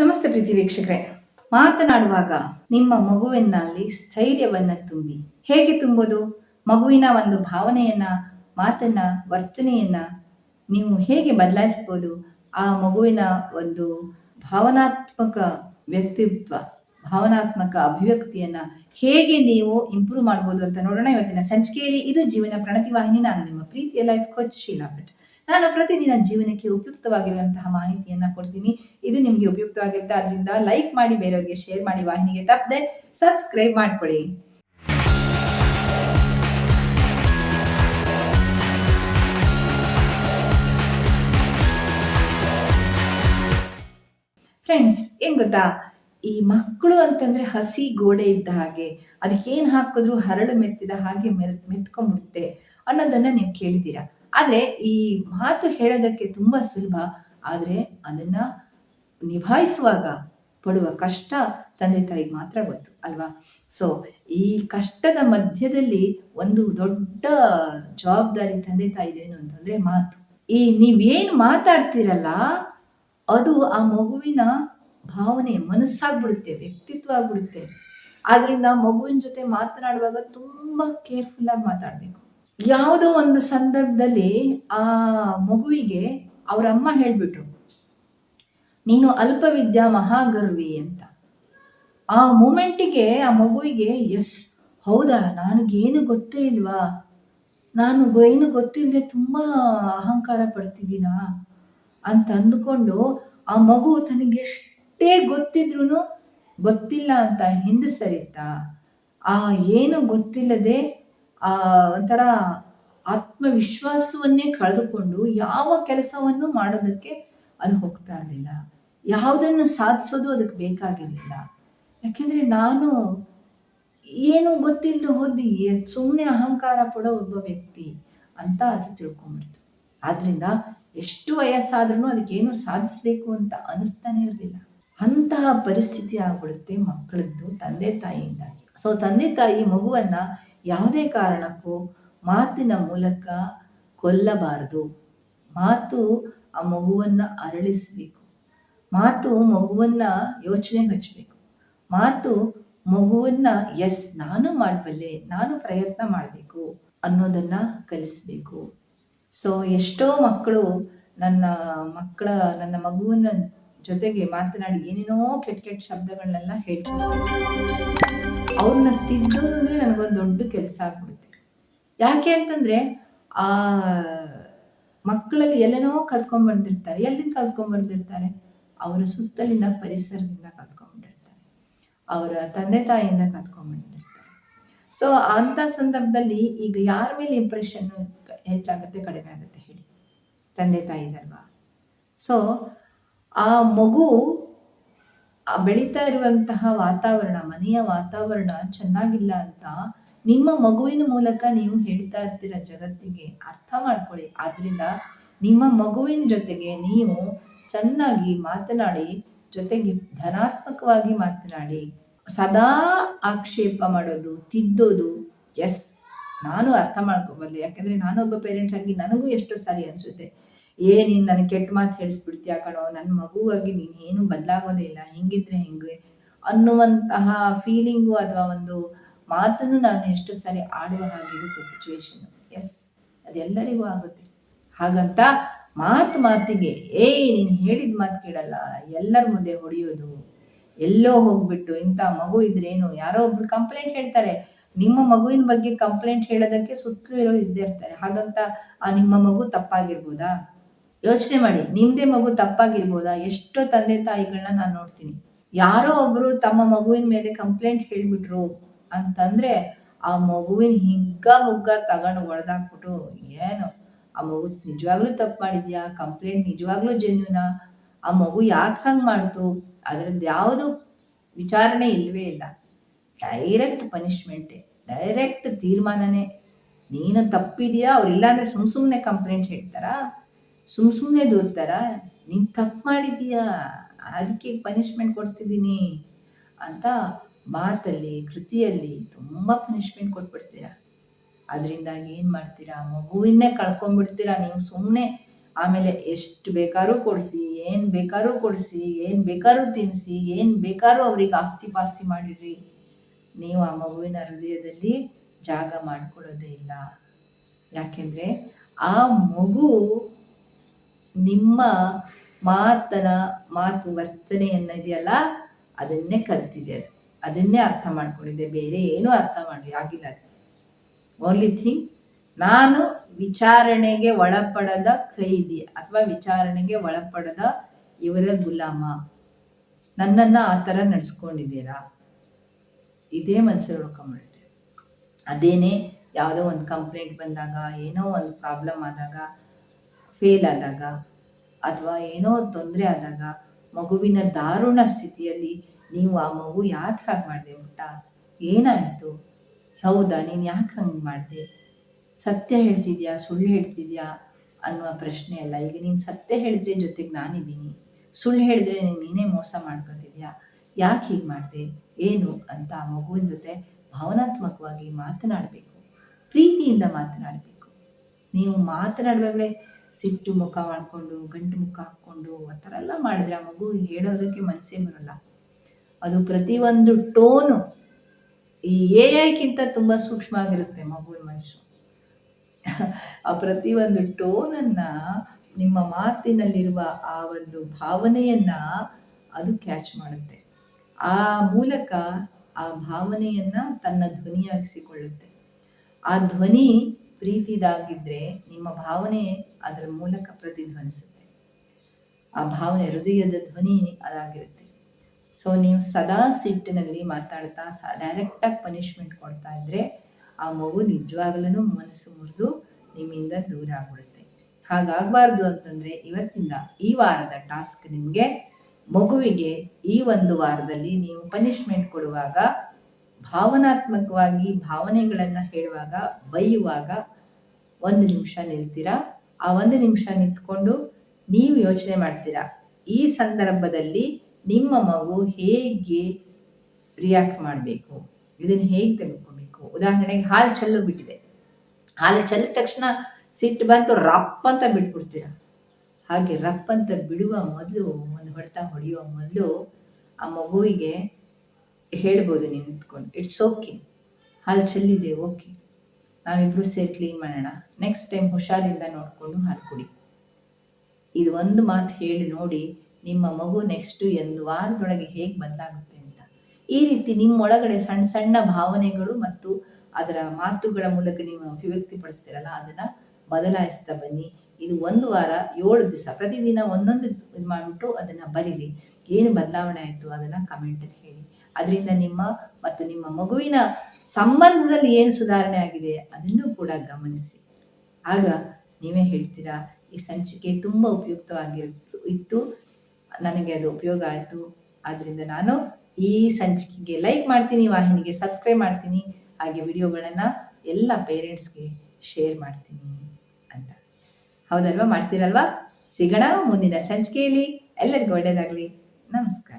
ನಮಸ್ತೆ ಪ್ರೀತಿ ವೀಕ್ಷಕರೇ. ಮಾತನಾಡುವಾಗ ನಿಮ್ಮ ಮಗುವಿನಲ್ಲಿ ಸ್ಥೈರ್ಯವನ್ನ ತುಂಬಿ. ಹೇಗೆ ತುಂಬೋದು? ಮಗುವಿನ ಒಂದು ಭಾವನೆಯನ್ನ, ಮಾತನ್ನ, ವರ್ತನೆಯನ್ನ ನೀವು ಹೇಗೆ ಬದಲಾಯಿಸ್ಬೋದು? ಆ ಮಗುವಿನ ಒಂದು ಭಾವನಾತ್ಮಕ ವ್ಯಕ್ತಿತ್ವ, ಭಾವನಾತ್ಮಕ ಅಭಿವ್ಯಕ್ತಿಯನ್ನ ಹೇಗೆ ನೀವು ಇಂಪ್ರೂವ್ ಮಾಡ್ಬೋದು ಅಂತ ನೋಡೋಣ ಇವತ್ತಿನ ಸಂಚಿಕೆಯಲ್ಲಿ. ಇದು ಜೀವನ ಪ್ರಣತಿ ವಾಹಿನಿ. ನಾನು ನಿಮ್ಮ ಪ್ರೀತಿಯ ಲೈಫ್ ಕೋಚ್ ಶೀಲಾ ಭಟ್. ನಾನು ಪ್ರತಿದಿನ ಜೀವನಕ್ಕೆ ಉಪಯುಕ್ತವಾಗಿರುವಂತಹ ಮಾಹಿತಿಯನ್ನ ಕೊಡ್ತೀನಿ. ಇದು ನಿಮ್ಗೆ ಉಪಯುಕ್ತವಾಗಿರುತ್ತೆ ಅದರಿಂದ ಲೈಕ್ ಮಾಡಿ, ಬೇರೆಯವರಿಗೆ ಶೇರ್ ಮಾಡಿ ವಾಹಿನಿಗೆ ತಪ್ಪದೆ ಸಬ್ಸ್ಕ್ರೈಬ್ ಮಾಡ್ಕೊಳ್ಳಿ. ಫ್ರೆಂಡ್ಸ್ ಏನ್ ಗೊತ್ತಾ? ಈ ಮಕ್ಕಳು ಅಂತಂದ್ರೆ ಹಸಿ ಗೋಡೆ ಇದ್ದ ಹಾಗೆ. ಅದಕ್ಕೆ ಏನ್ ಹಾಕಿದ್ರು ಹರಳು ಮೆತ್ತಿದ ಹಾಗೆ ಮೆರ್, ಮೆತ್ಕೊಂಡ್ಬಿಡುತ್ತೆ. ಅನ್ನೋದನ್ನ ನೀವು ಕೇಳಿದ್ದೀರಾ? ಆದ್ರೆ ಈ ಮಾತು ಹೇಳೋದಕ್ಕೆ ತುಂಬಾ ಸುಲಭ. ಆದ್ರೆ ಅದನ್ನ ನಿಭಾಯಿಸುವಾಗ ಪಡುವ ಕಷ್ಟ ತಂದೆ ತಾಯಿಗೆ ಮಾತ್ರ ಗೊತ್ತು, ಅಲ್ವಾ? ಸೊ ಈ ಕಷ್ಟದ ಮಧ್ಯದಲ್ಲಿ ಒಂದು ದೊಡ್ಡ ಜವಾಬ್ದಾರಿ ತಂದೆ ತಾಯಿದೇನು ಅಂತಂದ್ರೆ ಮಾತು. ಈ ನೀವೇನ್ ಮಾತಾಡ್ತಿರಲ್ಲ, ಅದು ಆ ಮಗುವಿನ ಭಾವನೆ, ಮನಸ್ಸಾಗ್ಬಿಡುತ್ತೆ, ವ್ಯಕ್ತಿತ್ವ ಆಗ್ಬಿಡುತ್ತೆ. ಆದ್ರಿಂದ ಮಗುವಿನ ಜೊತೆ ಮಾತನಾಡುವಾಗ ತುಂಬಾ ಕೇರ್ಫುಲ್ ಆಗಿ ಮಾತಾಡ್ಬೇಕು. ಯಾವುದೋ ಒಂದು ಸಂದರ್ಭದಲ್ಲಿ ಆ ಮಗುವಿಗೆ ಅವ್ರ ಅಮ್ಮ ಹೇಳ್ಬಿಟ್ರು, ನೀನು ಅಲ್ಪವಿದ್ಯಾ ಮಹಾಗರ್ವಿ ಅಂತ. ಆ ಮೂಮೆಂಟಿಗೆ ಆ ಮಗುವಿಗೆ, ಎಸ್, ಹೌದಾ, ನನಗೇನು ಗೊತ್ತೇ ಇಲ್ವಾ? ನಾನು ಏನು ಗೊತ್ತಿಲ್ಲದೆ ತುಂಬಾ ಅಹಂಕಾರ ಪಡ್ತಿದ್ದೀನಾ? ಅಂತ ಅಂದ್ಕೊಂಡು ಆ ಮಗು ತನಗೆ ಎಷ್ಟೇ ಗೊತ್ತಿದ್ರು ಗೊತ್ತಿಲ್ಲ ಅಂತ ಹಿಂದೆ ಸರಿತಾ? ಆ ಏನು ಗೊತ್ತಿಲ್ಲದೆ ಆ, ಒಂಥರ ಆತ್ಮವಿಶ್ವಾಸವನ್ನೇ ಕಳೆದುಕೊಂಡು ಯಾವ ಕೆಲಸವನ್ನು ಮಾಡೋದಕ್ಕೆ ಅದು ಹೋಗ್ತಾ ಇರಲಿಲ್ಲ. ಯಾವುದನ್ನು ಸಾಧಿಸೋದು ಅದಕ್ಕೆ ಬೇಕಾಗಿರಲಿಲ್ಲ. ಯಾಕೆಂದ್ರೆ ನಾನು ಏನು ಗೊತ್ತಿಲ್ಲದೆ ಹೋದಿ ಸುಮ್ಮನೆ ಅಹಂಕಾರ ಪಡೋ ಒಬ್ಬ ವ್ಯಕ್ತಿ ಅಂತ ಅದು ತಿಳ್ಕೊಂಡ್ಬಿಡ್ತು. ಆದ್ರಿಂದ ಎಷ್ಟು ವಯಸ್ಸಾದ್ರೂ ಅದಕ್ಕೇನು ಸಾಧಿಸ್ಬೇಕು ಅಂತ ಅನಿಸ್ತಾನೆ ಇರಲಿಲ್ಲ. ಅಂತಹ ಪರಿಸ್ಥಿತಿ ಆಗ್ಬಿಡುತ್ತೆ ಮಕ್ಕಳದ್ದು ತಂದೆ ತಾಯಿಯಿಂದಾಗಿ. ಸೊ ತಂದೆ ತಾಯಿ ಮಗುವನ್ನ ಯಾವುದೇ ಕಾರಣಕ್ಕೂ ಮಾತಿನ ಮೂಲಕ ಕೊಲ್ಲಬಾರದು. ಮಾತು ಆ ಮಗುವನ್ನ ಅರಳಿಸ್ಬೇಕು. ಮಾತು ಮಗುವನ್ನ ಯೋಚನೆ ಹಚ್ಚಬೇಕು ಮಾತು ಮಗುವನ್ನ, ಎಸ್, ನಾನು ಮಾಡಬಲ್ಲೆ, ನಾನು ಪ್ರಯತ್ನ ಮಾಡಬೇಕು ಅನ್ನೋದನ್ನ ಕಲಿಸ್ಬೇಕು. ಸೊ ಎಷ್ಟೋ ಮಕ್ಕಳು ನನ್ನ ಮಕ್ಕಳ, ನನ್ನ ಮಗುವಿನ ಜೊತೆಗೆ ಮಾತನಾಡಿ ಏನೇನೋ ಕೆಟ್ಟ ಕೆಟ್ಟ ಶಬ್ದಗಳನ್ನೆಲ್ಲ ಹೇಳ್ತಾರೆ ಅವ್ರನ್ನ ತಿದ್ದೋದು ಅಂದ್ರೆ ನನಗೊಂದು ದೊಡ್ಡ ಕೆಲಸ ಆಗ್ಬಿಡುತ್ತೆ ಯಾಕೆ ಅಂತಂದ್ರೆ, ಆ, ಮಕ್ಕಳಲ್ಲಿ ಎಲ್ಲೇನೋ ಕಲ್ತ್ಕೊಂಡ್ ಬಂದಿರ್ತಾರೆ, ಎಲ್ಲಿಂದ ಕಲ್ತ್ಕೊಂಡ್ ಬಂದಿರ್ತಾರೆ? ಅವರ ಸುತ್ತಲಿನ ಪರಿಸರದಿಂದ ಕಲ್ತ್ಕೊಂಡ್ಬಿಟ್ಟಿರ್ತಾರೆ ಅವರ ತಂದೆ ತಾಯಿಯಿಂದ ಕಲ್ತ್ಕೊಂಡ್ ಬಂದಿರ್ತಾರೆ. ಸೊ ಅಂತ ಸಂದರ್ಭದಲ್ಲಿ ಈಗ ಯಾರ ಮೇಲೆ ಇಂಪ್ರೆಷನ್ ಹೆಚ್ಚಾಗುತ್ತೆ, ಕಡಿಮೆ ಆಗುತ್ತೆ ಹೇಳಿ, ತಂದೆ ತಾಯಿದಲ್ವಾ? ಸೊ ಆ ಮಗು ಬೆಳೀತಾ ಇರುವಂತಹ ವಾತಾವರಣ, ಮನೆಯ ವಾತಾವರಣ ಚೆನ್ನಾಗಿಲ್ಲ ಅಂತ ನಿಮ್ಮ ಮಗುವಿನ ಮೂಲಕ ನೀವು ಹೇಳ್ತಾ ಇರ್ತೀರ ಜಗತ್ತಿಗೆ ಅರ್ಥ ಮಾಡ್ಕೊಳ್ಳಿ. ಆದ್ರಿಂದ ನಿಮ್ಮ ಮಗುವಿನ ಜೊತೆಗೆ ನೀವು ಚೆನ್ನಾಗಿ ಮಾತನಾಡಿ, ಜೊತೆಗೆ ಧನಾತ್ಮಕವಾಗಿ ಮಾತನಾಡಿ, ಸದಾ ಆಕ್ಷೇಪ ಮಾಡೋದು, ತಿದ್ದೋದು, ಎಸ್, ನಾನು ಅರ್ಥ ಮಾಡ್ಕೋಬಲ್ಲೆ. ಯಾಕಂದ್ರೆ ನಾನೊಬ್ಬ ಪೇರೆಂಟ್ ಆಗಿ ನನಗೂ ಎಷ್ಟೋ ಸಾರಿ ಅನ್ಸುತ್ತೆ. ಏ, ನೀನ್ ನನಗೆ ಕೆಟ್ಟ ಮಾತು ಹೇಳಿಸ್ಬಿಡ್ತೀಯ ಕಣೋ? ನನ್ನ ಮಗುವಾಗಿ ನೀನು ಏನು ಬದಲಾಗೋದೇ ಇಲ್ಲ. ಹೆಂಗಿದ್ರೆ ಹೆಂಗೆ? ಅನ್ನುವಂತಹ ಫೀಲಿಂಗು ಅಥವಾ ಒಂದು ಮಾತನ್ನು ನಾನು ಎಷ್ಟು ಸಾರಿ ಆಡುವ ಹಾಗಿರುತ್ತೆ ಸಿಚುವೇಶನ್ ಎಸ್ ಅದೆಲ್ಲರಿಗೂ ಆಗುತ್ತೆ. ಹಾಗಂತ ಮಾತು ಮಾತಿಗೆ ಏಯ್ ನೀನು ಹೇಳಿದ ಮಾತು ಕೇಳಲ್ಲ. ಎಲ್ಲರ ಮುಂದೆ ಹೊಡೆಯೋದು. ಎಲ್ಲೋ ಹೋಗ್ಬಿಟ್ಟು ಇಂಥ ಮಗು ಇದ್ರೇನು? ಯಾರೋ ಒಬ್ರು ಕಂಪ್ಲೇಂಟ್ ಹೇಳ್ತಾರೆ. ನಿಮ್ಮ ಮಗುವಿನ ಬಗ್ಗೆ ಕಂಪ್ಲೇಂಟ್ ಹೇಳೋದಕ್ಕೆ ಸುತ್ತಲೂ ಇರೋ ಇದ್ದೇ ಇರ್ತಾರೆ. ಹಾಗಂತ ಆ ನಿಮ್ಮ ಮಗು ತಪ್ಪಾಗಿರ್ಬೋದಾ? ಯೋಚನೆ ಮಾಡಿ ನಿಮ್ಮದೇ ಮಗು ತಪ್ಪಾಗಿರ್ಬೋದಾ? ಎಷ್ಟೋ ತಂದೆ ತಾಯಿಗಳನ್ನ ನಾನು ನೋಡ್ತೀನಿ. ಯಾರೋ ಒಬ್ರು ತಮ್ಮ ಮಗುವಿನ ಮೇಲೆ ಕಂಪ್ಲೇಂಟ್ ಹೇಳ್ಬಿಟ್ರು ಅಂತಂದ್ರೆ ಆ ಮಗುವಿನ ಹಿಗ್ಗ ಮುಗ್ಗ ತಗೊಂಡು ಹೊಡೆದಾಕ್ಬಿಟ್ಟು ಏನು? ಆ ಮಗು ನಿಜವಾಗ್ಲೂ ತಪ್ಪು ಮಾಡಿದ್ಯಾ? ಕಂಪ್ಲೇಂಟ್ ನಿಜವಾಗ್ಲೂ ಜೆನ್ಯೂನಾ ಆ? ಮಗು ಯಾಕೆ ಹಂಗೆ ಮಾಡ್ತು? ಅದ್ರದ್ದು ಯಾವುದು ವಿಚಾರಣೆ ಇಲ್ವೇ ಇಲ್ಲ. ಡೈರೆಕ್ಟ್ ಪನಿಷ್ಮೆಂಟೇ ಡೈರೆಕ್ಟ್ ತೀರ್ಮಾನನೇ. ನೀನು ತಪ್ಪಿದೆಯಾ? ಅವ್ರು ಇಲ್ಲಾಂದ್ರೆ ಸುಮ್ ಸುಮ್ಮನೆ ಕಂಪ್ಲೇಂಟ್ ಹೇಳ್ತಾರಾ? ಸುಮ್ ಸುಮ್ಮನೆ ದೂರ್ತಾರ? ನೀನ್ ತಪ್ಪು ಮಾಡಿದೀಯಾ? ಅದಕ್ಕೆ ಪನಿಷ್ಮೆಂಟ್ ಕೊಡ್ತಿದ್ದೀನಿ ಅಂತ ಮಾತಲ್ಲಿ, ಕೃತಿಯಲ್ಲಿ ತುಂಬಾ ಪನಿಷ್ಮೆಂಟ್ ಕೊಟ್ಬಿಡ್ತೀರ? ಅದರಿಂದಾಗಿ ಏನು ಮಾಡ್ತೀರಾ? ಮಗುವಿನೇ ಕಳ್ಕೊಂಡ್ಬಿಡ್ತೀರಾ? ನೀವು ಸುಮ್ಮನೆ ಆಮೇಲೆ ಎಷ್ಟು ಬೇಕಾದ್ರೂ ಕೊಡಿಸಿ, ಏನು ಬೇಕಾದ್ರೂ ಕೊಡಿಸಿ, ಏನು ಬೇಕಾದ್ರೂ ತಿನ್ನಿಸಿ ಏನು ಬೇಕಾದ್ರೂ ಅವ್ರಿಗೆ ಆಸ್ತಿ ಪಾಸ್ತಿ ಮಾಡಿರಿ ನೀವು ಆ ಮಗುವಿನ ಹೃದಯದಲ್ಲಿ ಜಾಗ ಮಾಡ್ಕೊಳ್ಳೋದೇ ಇಲ್ಲ. ಯಾಕೆಂದ್ರೆ ಆ ಮಗು ನಿಮ್ಮ ಮಾತನ ಮಾತು ವರ್ತನೆಯನ್ನ ಇದೆಯಲ್ಲ, ಅದನ್ನೇ ಕಲ್ತಿದೆ ಅದು. ಅದನ್ನೇ ಅರ್ಥ ಮಾಡ್ಕೊಂಡಿದೆ ಬೇರೆ ಏನೂ ಅರ್ಥ ಮಾಡಿ, ಆಗಿಲ್ಲ ಅದು. ಓನ್ಲಿ ಥಿಂಗ್ ನಾನು ವಿಚಾರಣೆಗೆ ಒಳಪಡದ ಖೈದಿ ಅಥವಾ ವಿಚಾರಣೆಗೆ ಒಳಪಡದ ಇವರ ಗುಲಾಮ. ನನ್ನನ್ನ ಆ ಥರ ನಡ್ಸ್ಕೊಂಡಿದ್ದೀರಾ? ಇದೇ ಮನಸ್ಸಲ್ಲಿ ಉಳ್ಕೊಂಡ್ಬಿಡುತ್ತೆ ಅದೇನೇ ಯಾವುದೋ ಒಂದು ಕಂಪ್ಲೇಂಟ್ ಬಂದಾಗ, ಏನೋ ಒಂದು ಪ್ರಾಬ್ಲಮ್ ಆದಾಗ ಫೇಲ್ ಆದಾಗ ಅಥವಾ ಏನೋ ತೊಂದರೆ ಆದಾಗ ಮಗುವಿನ ದಾರುಣ ಸ್ಥಿತಿಯಲ್ಲಿ ನೀವು ಆ ಮಗು ಯಾಕೆ ಹಾಗೆ ಮಾಡಿದೆ ಪುಟ್ಟ ಏನಾಯಿತು? ಹೌದಾ, ನೀನು ಯಾಕೆ ಹಂಗೆ ಮಾಡಿದೆ? ಸತ್ಯ ಹೇಳ್ತಿದ್ಯಾ, ಸುಳ್ಳು ಹೇಳ್ತಿದ್ಯಾ ಅನ್ನುವ ಪ್ರಶ್ನೆ ಅಲ್ಲ. ಈಗ ನೀನು ಸತ್ಯ ಹೇಳಿದ್ರೆ ಜೊತೆಗೆ ನಾನಿದ್ದೀನಿ. ಸುಳ್ಳು ಹೇಳಿದ್ರೆ ನೀನ್ ನೀನೇ ಮೋಸ ಮಾಡ್ಕೊತಿದ್ಯಾ? ಯಾಕೆ ಹೀಗೆ ಮಾಡಿದೆ? ಏನು ಅಂತ ಆ ಮಗುವಿನ ಜೊತೆ ಭಾವನಾತ್ಮಕವಾಗಿ ಮಾತನಾಡಬೇಕು. ಪ್ರೀತಿಯಿಂದ ಮಾತನಾಡಬೇಕು. ನೀವು ಮಾತನಾಡುವಾಗಲೇ ಸಿಟ್ಟು ಮುಖ ಮಾಡಿಕೊಂಡು, ಗಂಟು ಮುಖ ಹಾಕ್ಕೊಂಡು ಆ ಥರ ಎಲ್ಲ ಮಾಡಿದ್ರೆ ಆ ಮಗು ಹೇಳೋದಕ್ಕೆ ಮನಸ್ಸೇ ಬರಲ್ಲ ಅದು ಪ್ರತಿಯೊಂದು ಟೋನು ಈ ಎ ಐಕ್ಕಿಂತ ತುಂಬ ಸೂಕ್ಷ್ಮ ಆಗಿರುತ್ತೆ ಮಗುವಿನ ಮನಸ್ಸು. ಆ ಪ್ರತಿಯೊಂದು ಟೋನನ್ನು ನಿಮ್ಮ ಮಾತಿನಲ್ಲಿರುವ ಆ ಒಂದು ಭಾವನೆಯನ್ನ ಅದು ಕ್ಯಾಚ್ ಮಾಡುತ್ತೆ. ಆ ಮೂಲಕ ಆ ಭಾವನೆಯನ್ನ ತನ್ನ ಧ್ವನಿಯಾಗಿಸಿಕೊಳ್ಳುತ್ತೆ. ಆ ಧ್ವನಿ ಪ್ರೀತಿದಾಗಿದ್ರೆ ನಿಮ್ಮ ಭಾವನೆ ಅದರ ಮೂಲಕ ಪ್ರತಿಧ್ವನಿಸುತ್ತೆ. ಆ ಭಾವನೆ ಹೃದಯದ ಧ್ವನಿ ಅದಾಗಿರುತ್ತೆ. ಸೊ ನೀವು ಸದಾ ಸಿಟ್ಟಿನಲ್ಲಿ ಮಾತಾಡ್ತಾ ಸ ಡೈರೆಕ್ಟಾಗಿ ಪನಿಷ್ಮೆಂಟ್ ಕೊಡ್ತಾ ಇದ್ರೆ ಆ ಮಗು ನಿಜವಾಗ್ಲೂ ಮನಸ್ಸು ಮುರಿದು ನಿಮ್ಮಿಂದ ದೂರ ಆಗ್ಬಿಡುತ್ತೆ. ಹಾಗಾಗಬಾರ್ದು ಅಂತಂದ್ರೆ ಇವತ್ತಿಂದ ಈ ವಾರದ ಟಾಸ್ಕ್ ನಿಮಗೆ ಮಗುವಿಗೆ ಈ ಒಂದು ವಾರದಲ್ಲಿ ನೀವು ಪನಿಷ್ಮೆಂಟ್ ಕೊಡುವಾಗ ಭಾವನಾತ್ಮಕವಾಗಿ ಭಾವನೆಗಳನ್ನ ಹೇಳುವಾಗ, ಬೈಯುವಾಗ ಒಂದು ನಿಮಿಷ ನಿಲ್ತೀರಾ? ಆ ಒಂದು ನಿಮಿಷ ನಿಂತ್ಕೊಂಡು ನೀವು ಯೋಚನೆ ಮಾಡ್ತೀರಾ? ಈ ಸಂದರ್ಭದಲ್ಲಿ ನಿಮ್ಮ ಮಗು ಹೇಗೆ ರಿಯಾಕ್ಟ್ ಮಾಡಬೇಕು? ಇದನ್ನ ಹೇಗೆ ತೆಗೆದುಕೋಬೇಕು ಉದಾಹರಣೆಗೆ ಹಾಲು ಚೆಲ್ಲು ಬಿಟ್ಟಿದೆ. ಹಾಲು ಚೆಲ್ಲಿದ ತಕ್ಷಣ ಸಿಟ್ಟು ಬಂತು, ರಪ್ ಅಂತ ಬಿಟ್ಬಿಡ್ತೀರ? ಹಾಗೆ ರಪ್ ಅಂತ ಬಿಡುವ ಮೊದಲು, ಒಂದು ಹೊಡೆತ ಹೊಡೆಯುವ ಮೊದಲು ಆ ಮಗುವಿಗೆ ಹೇಳ್ಬೋದು ನೀನು ನಿಂತ್ಕೊಂಡು. ಇಟ್ಸ್ ಓಕೆ ಹಾಲು ಚೆಲ್ಲಿದೆ ಓಕೆ ನಾವಿಬ್ಬರು ಸೇರಿ ಕ್ಲೀನ್ ಮಾಡೋಣ. ನೆಕ್ಸ್ಟ್ ಟೈಮ್ ಹುಷಾರಿಂದ ನೋಡಿಕೊಂಡು ಹಾಲು ಕುಡಿ. ಇದು ಒಂದು ಮಾತು ಹೇಳಿ ನೋಡಿ ನಿಮ್ಮ ಮಗು ನೆಕ್ಸ್ಟು ಒಂದು ವಾರದೊಳಗೆ ಹೇಗೆ ಬದಲಾಗುತ್ತೆ ಅಂತ. ಈ ರೀತಿ ನಿಮ್ಮೊಳಗಡೆ ಸಣ್ಣ ಸಣ್ಣ ಭಾವನೆಗಳು ಮತ್ತು ಅದರ ಮಾತುಗಳ ಮೂಲಕ ನೀವು ಅಭಿವ್ಯಕ್ತಿಪಡಿಸ್ತೀರಲ್ಲ, ಅದನ್ನ ಬದಲಾಯಿಸ್ತಾ ಬನ್ನಿ. ಇದು ಒಂದು ವಾರ ಏಳು ದಿವಸ ಪ್ರತಿದಿನ ಒಂದೊಂದು ಇದು ಮಾಡಿಬಿಟ್ಟು ಅದನ್ನ ಬರೀರಿ. ಏನು ಬದಲಾವಣೆ ಆಯಿತು ಅದನ್ನ ಕಮೆಂಟಲ್ಲಿ ಅದರಿಂದ ನಿಮ್ಮ ಮತ್ತು ನಿಮ್ಮ ಮಗುವಿನ ಸಂಬಂಧದಲ್ಲಿ ಏನು ಸುಧಾರಣೆ ಆಗಿದೆ ಅದನ್ನು ಕೂಡ ಗಮನಿಸಿ. ಆಗ ನೀವೇ ಹೇಳ್ತೀರಾ, ಈ ಸಂಚಿಕೆ ತುಂಬ ಉಪಯುಕ್ತವಾಗಿ ಇತ್ತು, ನನಗೆ ಅದು ಉಪಯೋಗ ಆಯಿತು ಆದ್ದರಿಂದ ನಾನು ಈ ಸಂಚಿಕೆಗೆ ಲೈಕ್ ಮಾಡ್ತೀನಿ, ವಾಹಿನಿಗೆ ಸಬ್ಸ್ಕ್ರೈಬ್ ಮಾಡ್ತೀನಿ, ಹಾಗೆ ವಿಡಿಯೋಗಳನ್ನು ಎಲ್ಲ ಪೇರೆಂಟ್ಸ್ಗೆ ಶೇರ್ ಮಾಡ್ತೀನಿ ಅಂತ. ಹೌದಲ್ವಾ? ಮಾಡ್ತೀರಲ್ವಾ? ಸಿಗೋಣ ಮುಂದಿನ ಸಂಚಿಕೆಯಲ್ಲಿ. ಎಲ್ಲರಿಗೂ ಒಳ್ಳೆಯದಾಗಲಿ ನಮಸ್ಕಾರ.